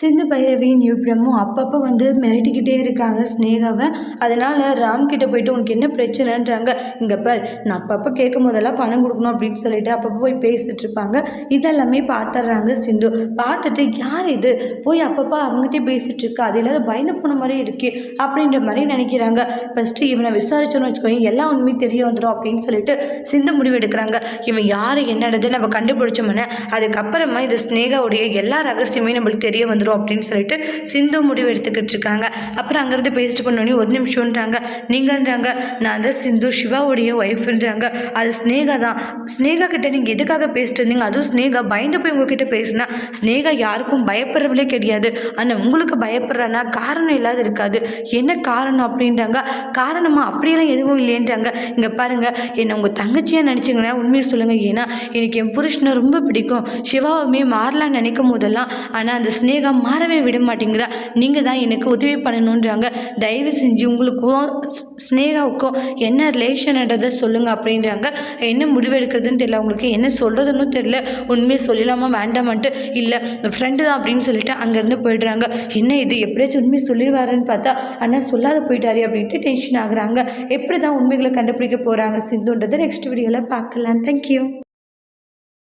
சிந்து பைரவியின் விப்ரமும் அப்பப்போ வந்து மிரட்டிக்கிட்டே இருக்காங்க ஸ்னேகாவை அதனால் ராம்கிட்ட போயிட்டு உனக்கு என்ன பிரச்சனைன்றாங்க? இங்கே பார் நான் அப்பப்போ கேட்கும் போதெல்லாம் பணம் கொடுக்கணும் அப்படின்னு சொல்லிட்டு அப்பப்போ போய் பேசிட்டு இருப்பாங்க. இதெல்லாமே பார்த்துட்றாங்க சிந்து. பார்த்துட்டு யார் இது? போய் அப்பப்போ அவங்ககிட்டே பேசிகிட்டு இருக்கா? அது இல்லாத பயந்து போன மாதிரி இருக்கே அப்படின்ற மாதிரி நினைக்கிறாங்க. ஃபஸ்ட்டு இவனை விசாரிச்சோன்னு வச்சுக்கோங்க எல்லா உண்மையும் தெரிய வந்துடும் அப்படின்னு சொல்லிட்டு சிந்து முடிவு எடுக்கிறாங்க. இவன் யார்? என்னடது நம்ம கண்டுபிடிச்சோம்னே. அதுக்கப்புறமா இது ஸ்னேகாவுடைய எல்லா ரகசியமே நம்மளுக்கு தெரிய வந்துடும் அப்படின்னு சொல்லிட்டு சிந்து முடிவு எடுத்துக்கிட்டு இருக்காங்க. அப்புறம் அங்கேருந்து பேசிட்டு பண்ணோடனே ஒரு நிமிஷம்ன்றாங்க. நீங்கன்றாங்க நான் தான் சிந்து சிவாவுடைய ஒய்ஃப்ன்றாங்க அது ஸ்னேகா தான். ஸ்னேகா கிட்ட நீங்கள் எதுக்காக பேசிட்டு இருந்தீங்க? அதுவும் ஸ்னேகா பயந்து போய் உங்ககிட்ட பேசினா ஸ்னேகா யாருக்கும் பயப்படுறவளே கிடையாது. ஆனால் உங்களுக்கு பயப்படுறானா? காரணம் இல்லாத இருக்காது. என்ன காரணம் அப்படின்றாங்க. காரணமாக அப்படியெல்லாம் எதுவும் இல்லைன்றாங்க இங்கே பாருங்கள் என்னை உங்கள் தங்கச்சியாக நினச்சிங்கன்னா உண்மையை சொல்லுங்கள் ஏன்னா எனக்கு என் புருஷனை ரொம்ப பிடிக்கும். சிவாவுமே மாறலாம்னு நினைக்கும் போதெல்லாம் ஆனால் அந்த ஸ்னேகா மாறவே விட மாட்டேங்கிறா நீங்கள் தான் எனக்கு உதவி பண்ணணுன்றாங்க தயவு செஞ்சு உங்களுக்கும் ஸ்னேகாவுக்கும் என்ன ரிலேஷன்ன்றதை சொல்லுங்கள் அப்படின்றாங்க. என்ன முடிவெடுக்கிறதுன்னு தெரியல. உங்களுக்கு என்ன சொல்கிறதுன்னு தெரியல. உண்மையை சொல்லலாமா வேண்டாமான்ட்டு? இல்லை ஃப்ரெண்டு தான் அப்படின்னு சொல்லிட்டு அங்கேருந்து போயிடுறாங்க. என்ன இது? எப்படியாச்சும் உண்மை சொல்லிடுவாருன்னு பார்த்தா ஆனால் சொல்லாத போயிட்டாரு அப்படின்ட்டு டென்ஷன் ஆகுறாங்க. எப்படி தான் உண்மைகளை கண்டுபிடிக்க போகிறாங்க சிந்துன்றதை நெக்ஸ்ட் வீடியோவில் பார்க்கலாம். தேங்க்யூ